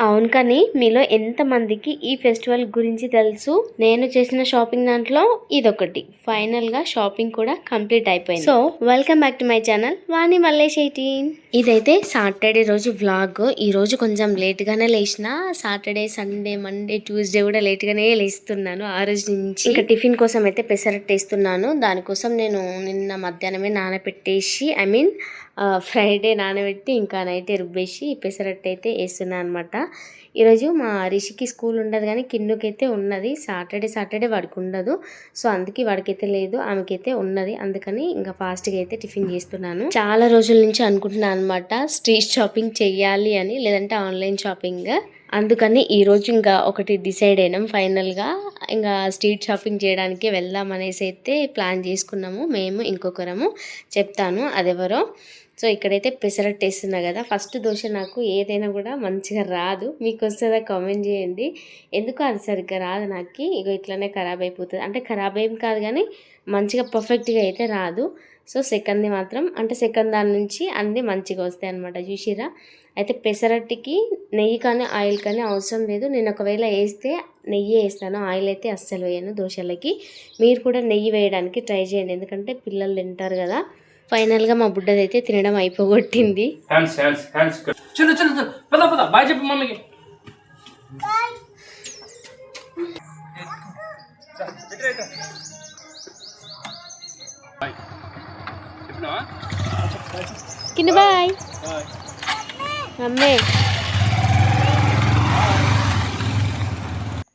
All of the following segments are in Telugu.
అవును కానీ మీలో ఎంతమందికి ఈ ఫెస్టివల్ గురించి తెలుసు? నేను చేసిన షాపింగ్ దాంట్లో ఇదొకటి. ఫైనల్గా షాపింగ్ కూడా కంప్లీట్ అయిపోయింది. So welcome back to my channel Vani Mallesh eighteen. ఇదైతే సాటర్డే రోజు వ్లాగ్. ఈ రోజు కొంచెం లేట్ గానే లేచిన. సాటర్డే సండే మండే ట్యూస్డే కూడా లేట్ గానే లేస్తున్నాను ఆ రోజు నుంచి. ఇంకా టిఫిన్ కోసం అయితే పెసరట్టేస్తున్నాను దానికోసం నేను నిన్న మధ్యాహ్నమే నానబెట్టేసి ఐ మీన్ ఫ్రైడే నానబెట్టి ఇంకా నైట్ రుబ్బేసి పెసరట్టు అయితే వేస్తున్నాను అనమాట ఈరోజు మా రిషికి స్కూల్ ఉండదు కానీ కిన్నుకైతే ఉన్నది. సాటర్డే సాటర్డే వాడికి ఉండదు. సో అందుకే వాడికైతే లేదు ఆమెకైతే ఉన్నది. అందుకని ఇంకా ఫాస్ట్గా అయితే టిఫిన్ చేస్తున్నాను. చాలా రోజుల నుంచి అనుకుంటున్నాను అనమాట స్ట్రీట్ షాపింగ్ చెయ్యాలి అని లేదంటే ఆన్లైన్ షాపింగ్. అందుకని ఈరోజు ఇంకా ఒకటి డిసైడ్ అయినాం ఫైనల్గా ఇంకా స్ట్రీట్ షాపింగ్ చేయడానికి వెళ్దాం అనేసి అయితే ప్లాన్ చేసుకున్నాము. మేము ఇంకొకరము చెప్తాను అదెవరో. సో ఇక్కడైతే పెసరట్టు వేస్తున్నా కదా. ఫస్ట్ దోశ నాకు ఏదైనా కూడా మంచిగా రాదు. మీకు వస్తుందా కామెంట్ చేయండి. ఎందుకు అది సరిగ్గా రాదు నాకు? ఇగో ఇట్లనే ఖరాబ్ అయిపోతుంది. అంటే ఖరాబ్ ఏం కాదు కానీ మంచిగా పర్ఫెక్ట్గా అయితే రాదు. సో సెకండ్ది మాత్రం అంటే సెకండ్ దాని నుంచి అన్నీ మంచిగా వస్తాయి అనమాట చూసిరా అయితే పెసరట్టుకి నెయ్యి కానీ ఆయిల్ కానీ అవసరం లేదు. నేను ఒకవేళ వేస్తే నెయ్యి వేస్తాను. ఆయిల్ అయితే అస్సలు వేయను దోశలకి. మీరు కూడా నెయ్యి వేయడానికి ట్రై చేయండి. ఎందుకంటే పిల్లలు తింటారు కదా. ఫైనల్గా మా బుడ్డది అయితే తినడం అయిపోగొట్టింది. హ్యాండ్స్ కింద బాయ్ అమ్మే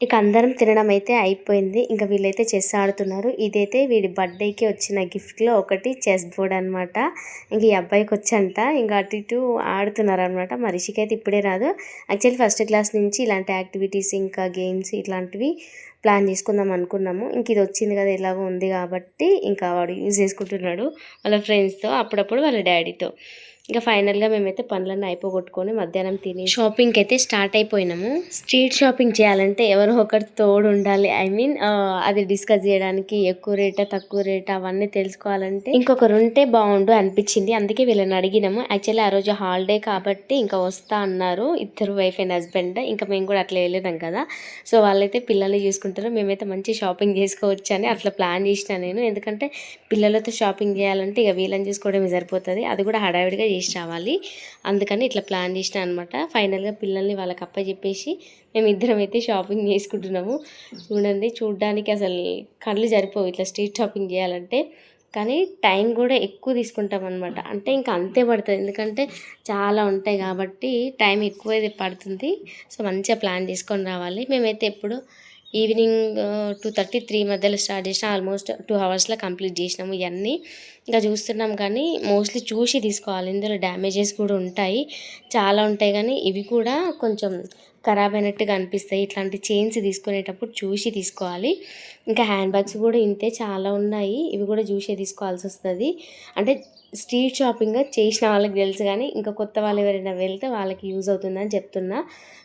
ఇక అందరం తినడం అయితే అయిపోయింది. ఇంకా వీళ్ళైతే చెస్ ఆడుతున్నారు. ఇదైతే వీడి బర్త్డేకి వచ్చిన గిఫ్ట్లో ఒకటి చెస్ బోర్డ్ అనమాట ఇంక ఈ అబ్బాయికి వచ్చంట ఇంకా అటు ఇటు ఆడుతున్నారు అనమాట మనిషికి అయితే ఇప్పుడే రాదు. యాక్చువల్లీ ఫస్ట్ క్లాస్ నుంచి ఇలాంటి యాక్టివిటీస్ ఇంకా గేమ్స్ ఇట్లాంటివి ప్లాన్ చేసుకుందాం అనుకున్నాము. ఇంక ఇది వచ్చింది కదా ఎలాగో ఉంది కాబట్టి ఇంకా వాడు యూజ్ చేసుకుంటున్నాడు వాళ్ళ ఫ్రెండ్స్తో అప్పుడప్పుడు వాళ్ళ డాడీతో. ఇంకా ఫైనల్గా మేమైతే పనులన్నీ అయిపోగొట్టుకొని మధ్యాహ్నం తిని షాపింగ్కి అయితే స్టార్ట్ అయిపోయినాము. స్ట్రీట్ షాపింగ్ చేయాలంటే ఎవరో ఒకటి తోడు ఉండాలి. ఐ మీన్ అది డిస్కస్ చేయడానికి ఎక్కువ రేటా తక్కువ రేటా అవన్నీ తెలుసుకోవాలంటే ఇంకొకరు ఉంటే బాగుండు అనిపించింది. అందుకే వీళ్ళని అడిగినాము. యాక్చువల్లీ ఆ రోజు హాలిడే కాబట్టి ఇంకా వస్తా అన్నారు. ఇద్దరు వైఫ్ అండ్ హస్బెండ్. ఇంకా మేము కూడా అట్లా వెళ్ళేదాం కదా. సో వాళ్ళైతే పిల్లల్ని చూసుకుంటారు. మేమైతే మంచి షాపింగ్ చేసుకోవచ్చు అని అట్లా ప్లాన్ చేసిన నేను. ఎందుకంటే పిల్లలతో షాపింగ్ చేయాలంటే ఇక వీళ్ళని చూసుకోవడమే సరిపోతుంది. అది కూడా హడావిడిగా చేసి రావాలి. అందుకని ఇట్లా ప్లాన్ చేసిన అనమాట ఫైనల్గా పిల్లల్ని వాళ్ళకి అప్ప చెప్పేసి మేము ఇద్దరం అయితే షాపింగ్ చేసుకుంటున్నాము. చూడండి చూడడానికి అసలు కళ్ళు సరిపోవు ఇట్లా స్ట్రీట్ షాపింగ్ చేయాలంటే. కానీ టైం కూడా ఎక్కువ తీసుకుంటాం అనమాట అంటే ఇంకా అంతే పడుతుంది. ఎందుకంటే చాలా ఉంటాయి కాబట్టి టైం ఎక్కువ పడుతుంది. సో మంచిగా ప్లాన్ చేసుకొని రావాలి. మేమైతే ఎప్పుడు ఈవినింగ్ టూ థర్టీ త్రీ మధ్యలో స్టార్ట్ చేసిన ఆల్మోస్ట్ టూ అవర్స్లో కంప్లీట్ చేసినాము ఇవన్నీ ఇంకా చూస్తున్నాం కానీ మోస్ట్లీ చూసి తీసుకోవాలి. ఇందులో డ్యామేజెస్ కూడా ఉంటాయి. చాలా ఉంటాయి కానీ ఇవి కూడా కొంచెం ఖరాబ్ అయినట్టుగా అనిపిస్తాయి. ఇట్లాంటి చైన్స్ తీసుకునేటప్పుడు చూసి తీసుకోవాలి. ఇంకా హ్యాండ్ బ్యాగ్స్ కూడా ఇంతే చాలా ఉన్నాయి. ఇవి కూడా చూసే తీసుకోవాల్సి వస్తుంది. అంటే స్ట్రీట్ షాపింగ్ చేసిన వాళ్ళకి తెలుసు కానీ ఇంకా కొత్త వాళ్ళు ఎవరైనా వెళ్తే వాళ్ళకి యూజ్ అవుతుందని చెప్తున్నా.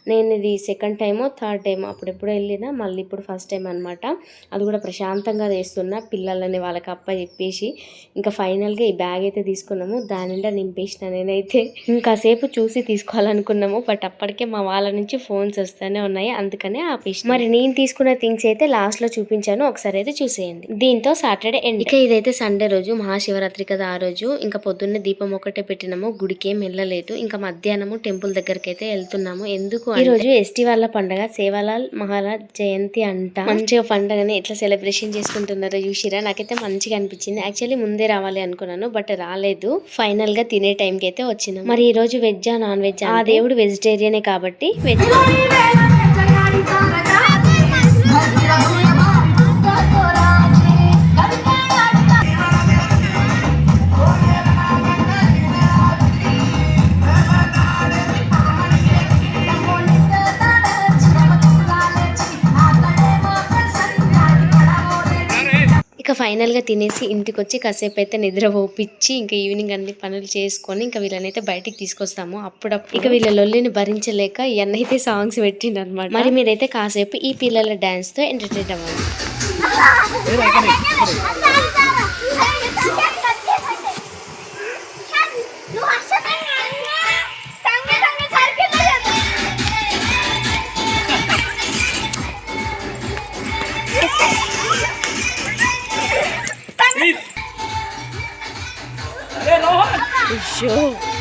నేను ఇది సెకండ్ టైమో థర్డ్ టైమో అప్పుడెప్పుడు వెళ్ళినా మళ్ళీ ఇప్పుడు ఫస్ట్ టైం అనమాట అది కూడా ప్రశాంతంగా చేస్తున్నా. పిల్లలని వాళ్ళకి అప్ప చెప్పేసి ఇంకా ఫైనల్గా ఈ బ్యాగ్ అయితే తీసుకున్నాము. దాని నిండా నింపేసిన నేనైతే. ఇంకాసేపు చూసి తీసుకోవాలనుకున్నాము. బట్ అప్పటికే మా వాళ్ళ నుంచి ఫోన్స్ వస్తూనే ఉన్నాయి. అందుకనే ఆపేసి మరి నేను తీసుకున్న థింగ్స్ అయితే లాస్ట్లో చూపించాను. ఒకసారి అయితే చూసేయండి. దీంతో సాటర్డే ఎండ్ ఇక ఇదైతే సండే రోజు మహాశివరాత్రి కదా ఆ రోజు. ఇంకా పొద్దున్నే దీపం ఒకటే పెట్టినాము గుడికి వెళ్ళలేదు ఇంకా మధ్యాహ్నము టెంపుల్ దగ్గరికి అయితే వెళ్తున్నాము. ఎందుకు ఈ రోజు ఎస్టీ వాళ్ళ పండగ సేవాలాల్ మహారాజ్ జయంతి అంట. మంచిగా పండగని ఎట్లా సెలబ్రేషన్ చేసుకుంటున్నారో చూసిరా? నాకైతే మంచిగా అనిపించింది. యాక్చువల్లీ ముందే రావాలి అనుకున్నాను బట్ రాలేదు. ఫైనల్గా తినే టైంకి అయితే వచ్చినాం మరి ఈ రోజు వెజ్జా నాన్ వెజ్ ఆ దేవుడు వెజిటేరియనే కాబట్టి వెజ్. ఇంకా ఫైనల్గా తినేసి ఇంటికి వచ్చి కాసేపు అయితే నిద్ర పోపిచ్చి ఇంకా ఈవినింగ్ అన్ని పనులు చేసుకొని ఇంకా వీళ్ళనైతే బయటికి తీసుకొస్తాము అప్పుడప్పుడు. ఇక వీళ్ళ లొల్లిని భరించలేక ఇవన్నైతే సాంగ్స్ పెట్టిండు అనమాట మరి మీరైతే కాసేపు ఈ పిల్లల డాన్స్తో ఎంటర్టైన్ అవ్వాలి 不行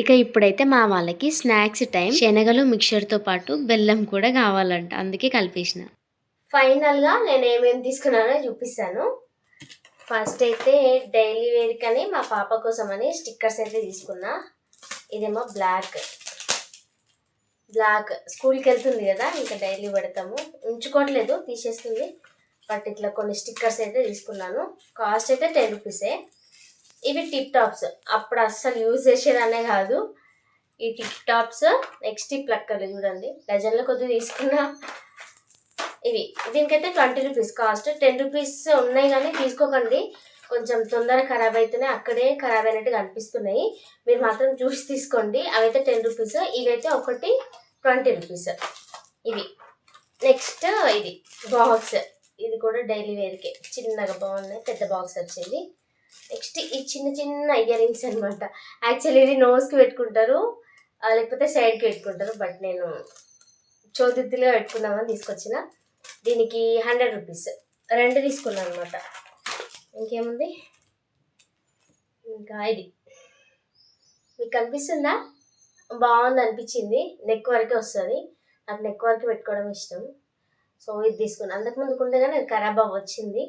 ఇక ఇప్పుడైతే మా వాళ్ళకి స్నాక్స్ టైం శనగలు మిక్చర్తో పాటు బెల్లం కూడా కావాలంట. అందుకే కలిపేసిన. ఫైనల్గా నేను ఏమేమి తీసుకున్నానో చూపిస్తాను. ఫస్ట్ అయితే డైలీ వేర్కి మా పాప కోసం అని స్టిక్కర్స్ అయితే తీసుకున్నా. ఇదేమో బ్లాక్. బ్లాక్. స్కూల్కి వెళ్తుంది కదా ఇంకా డైలీ పెడతాము. ఉంచుకోవట్లేదు తీసేస్తుంది. బట్ ఇట్లా కొన్ని స్టిక్కర్స్ అయితే తీసుకున్నాను. కాస్ట్ అయితే టెన్ రూపీసే. ఇవి టిప్ టాప్స్. అప్పుడు అస్సలు యూజ్ చేసేదానే కాదు. ఈ టిప్ టాప్స్ నెక్స్ట్ ఈ ప్లక్కర్లు చూడండి. డజన్లో కొద్దిగా తీసుకున్నా. ఇవి. దీనికైతే twenty rupees. Cost ten rupees ఉన్నాయి కానీ తీసుకోకండి. కొంచెం తొందరగా ఖరాబ్ అవుతున్నాయి అక్కడే ఖరాబ్ అయినట్టు కనిపిస్తున్నాయి. మీరు మాత్రం చూసి తీసుకోండి. అవైతే టెన్ రూపీస్. ఇవైతే ఒకటి ట్వంటీ రూపీస్. ఇవి. నెక్స్ట్ ఇది బాక్స్. ఇది కూడా డైలీ వేర్కే. చిన్నగా బాగున్నాయి. పెద్ద బాక్స్ వచ్చింది. నెక్స్ట్ ఈ చిన్న చిన్న ఇయర్ రింగ్స్ అనమాట యాక్చువల్లీ ఇది నోస్కి పెట్టుకుంటారు లేకపోతే సైడ్కి పెట్టుకుంటారు బట్ నేను చోదిత్తులుగా పెట్టుకుందామని తీసుకొచ్చిన. దీనికి హండ్రెడ్ రూపీస్ రెండు తీసుకున్నాను అనమాట ఇంకేముంది? ఇంకా ఇది. మీకు కనిపిస్తుందా బాగుంది అనిపించింది. నెక్ వరకే వస్తుంది. నాకు నెక్ వరకు పెట్టుకోవడం ఇష్టం. సో ఇది తీసుకున్నాను అంతకుముందు ఉండే ఖరాబ్ అవ్వచ్చింది.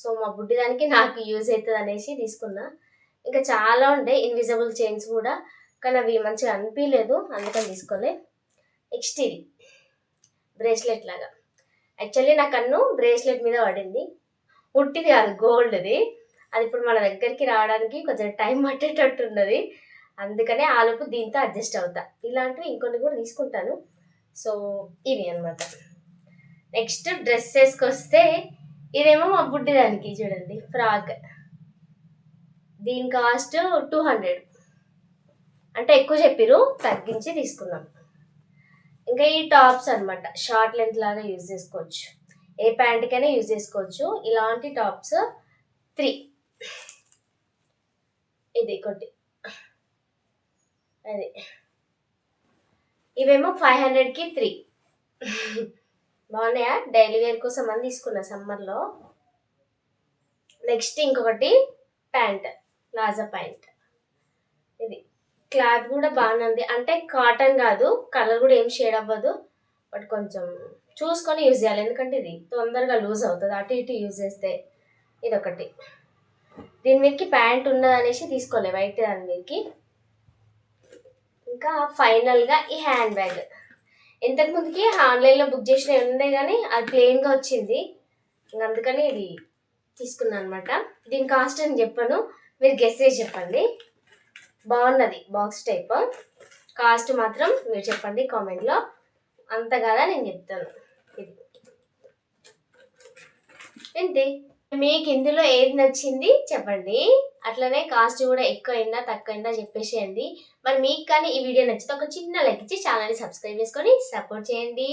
సో మా బుడ్డి దానికి నాకు యూజ్ అవుతుంది అనేసి తీసుకున్నా. ఇంకా చాలా ఉండే ఇన్విజిబుల్ చైన్స్ కూడా కానీ అవి మంచిగా అనిపించలేదు అందుకని తీసుకోలే. నెక్స్ట్ ఇది బ్రేస్లెట్ లాగా. యాక్చువల్లీ నా కన్ను బ్రేస్లెట్ మీద పడింది. ఉట్టిది కాదు గోల్డ్ది అది ఇప్పుడు మన దగ్గరికి రావడానికి కొంచెం టైం పట్టేటట్టు ఉన్నది. అందుకనే ఆలోపు దీంతో అడ్జస్ట్ అవుతా. ఇలాంటివి ఇంకొన్ని కూడా తీసుకుంటాను. సో ఇవి అనమాట నెక్స్ట్ డ్రెస్సెస్కి వస్తే ఇదేమో మా బుడ్డి దానికి చూడండి ఫ్రాక్ దీని కాస్ట్ టూ హండ్రెడ్ అంటే ఎక్కువ చెప్పిరు తగ్గించి తీసుకున్నాం ఇంకా ఈ టాప్స్ అన్నమాట షార్ట్ లెంత్ లాగా యూజ్ చేసుకోవచ్చు. ఏ ప్యాంట్కైనా యూజ్ చేసుకోవచ్చు. ఇలాంటి టాప్స్ త్రీ. ఇది ఒకటి అది. ఇవేమో ఫైవ్ హండ్రెడ్కి త్రీ. బాగున్నాయా? డైలీ వేర్ కోసం అని తీసుకున్నా సమ్మర్లో నెక్స్ట్ ఇంకొకటి ప్యాంట్ ప్లాజా ప్యాంట్. ఇది క్లాత్ కూడా బాగుంది. అంటే కాటన్ కాదు కలర్ కూడా ఏం షేడ్ అవ్వదు. బట్ కొంచెం చూసుకొని యూజ్ చేయాలి. ఎందుకంటే ఇది తొందరగా లూజ్ అవుతుంది. అటు ఇటు యూజ్ చేస్తే ఇది ఒకటి దీని మీదకి ప్యాంట్ ఉన్నదనేసి తీసుకోలే వైట్ దాని మీదకి. ఇంకా ఫైనల్గా ఈ హ్యాండ్ బ్యాగ్. ఇంతకు ముందుకి ఆన్లైన్లో బుక్ చేసిన ఉండే కానీ అది ప్లెయిన్గా వచ్చింది. అందుకని ఇది తీసుకున్నాను అనమాట దీని కాస్ట్ అని చెప్పాను. మీరు గెస్ చేసి చెప్పండి. బాగున్నది బాక్స్ టైప్ కాస్ట్ మాత్రం మీరు చెప్పండి కామెంట్లో అంత కదా నేను చెప్తాను. ఇది. ఏంటి? మీకు ఇందులో ఏది నచ్చింది చెప్పండి. అట్లనే కాస్ట్ కూడా ఎక్కువైందా తక్కువైందా చెప్పేసేయండి మరి మీకు కానీ ఈ వీడియో నచ్చితే ఒక చిన్న లైక్ ఇచ్చి ఛానల్ని సబ్స్క్రైబ్ చేసుకొని సపోర్ట్ చేయండి.